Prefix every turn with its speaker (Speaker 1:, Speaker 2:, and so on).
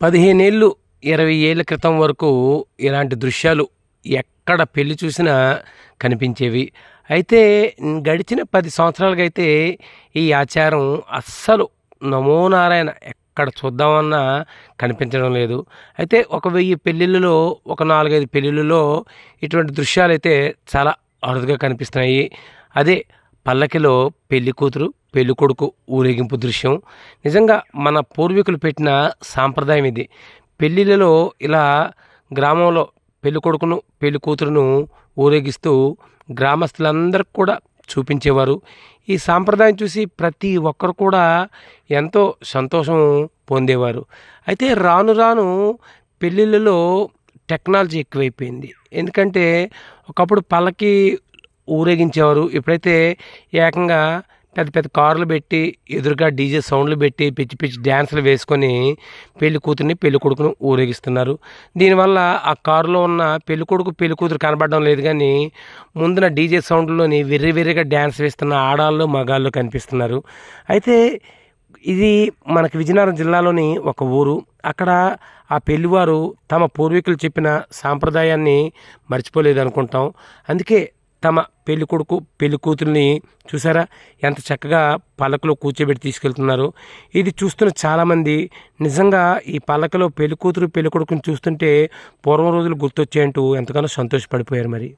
Speaker 1: పదిహేనేళ్ళు ఇరవై ఏళ్ళ క్రితం వరకు ఇలాంటి దృశ్యాలు ఎక్కడ పెళ్ళి చూసినా కనిపించేవి. అయితే గడిచిన పది సంవత్సరాలుగా అయితే ఈ ఆచారం అస్సలు నమో నారాయణ ఎక్కడ చూద్దామన్నా కనిపించడం లేదు. అయితే ఒక వెయ్యి పెళ్ళిళ్ళలో ఒక నాలుగైదు పెళ్ళిళ్ళలో ఇటువంటి దృశ్యాలు అయితే చాలా అరుదుగా కనిపిస్తున్నాయి. అదే పల్లకిలో పెళ్ళి కూతురు పెళ్ళి కొడుకు ఊరేగింపు దృశ్యం. నిజంగా మన పూర్వీకులు పెట్టిన సాంప్రదాయం ఇది. పెళ్ళిళ్ళలో ఇలా గ్రామంలో పెళ్ళి కొడుకును పెళ్ళి కూతురును ఊరేగిస్తూ గ్రామస్తులందరికీ కూడా చూపించేవారు. ఈ సాంప్రదాయం చూసి ప్రతి ఒక్కరు కూడా ఎంతో సంతోషం పొందేవారు. అయితే రాను రాను పెళ్ళిళ్ళలో టెక్నాలజీ ఎక్కువైపోయింది. ఎందుకంటే ఒకప్పుడు పల్లకి ఊరేగించేవారు. ఇప్పుడైతే ఏకంగా పెద్ద పెద్ద కార్లు పెట్టి ఎదురుగా డీజే సౌండ్లు పెట్టి పిచ్చి పిచ్చి డ్యాన్సులు వేసుకొని పెళ్ళి కూతుర్ని పెళ్ళి కొడుకును ఊరేగిస్తున్నారు. దీనివల్ల ఆ కారులో ఉన్న పెళ్ళి కొడుకు పెళ్ళి కూతురు కనబడడం లేదు కానీ ముందున డీజే సౌండ్లోని వెర్రి వెర్రిగా డ్యాన్స్ వేస్తున్న ఆడాళ్ళు మగాళ్ళు కనిపిస్తున్నారు. అయితే ఇది మనకి విజయనగరం జిల్లాలోని ఒక ఊరు. అక్కడ ఆ పెళ్ళివారు తమ పూర్వీకులు చెప్పిన సాంప్రదాయాన్ని మర్చిపోలేదు అనుకుంటాం అందుకే తమ పెళ్ళి కొడుకు పెళ్ళి కూతుర్ని చూసారా? ఎంత చక్కగా పల్లకలో కూర్చోబెట్టి తీసుకెళ్తున్నారు. ఇది చూస్తున్న చాలామంది నిజంగా ఈ పల్లకలో పెళ్ళి కూతురు పెళ్ళి కొడుకుని చూస్తుంటే పూర్వం రోజులు గుర్తొచ్చాయంటూ ఎంతగానో సంతోషపడిపోయారు మరి.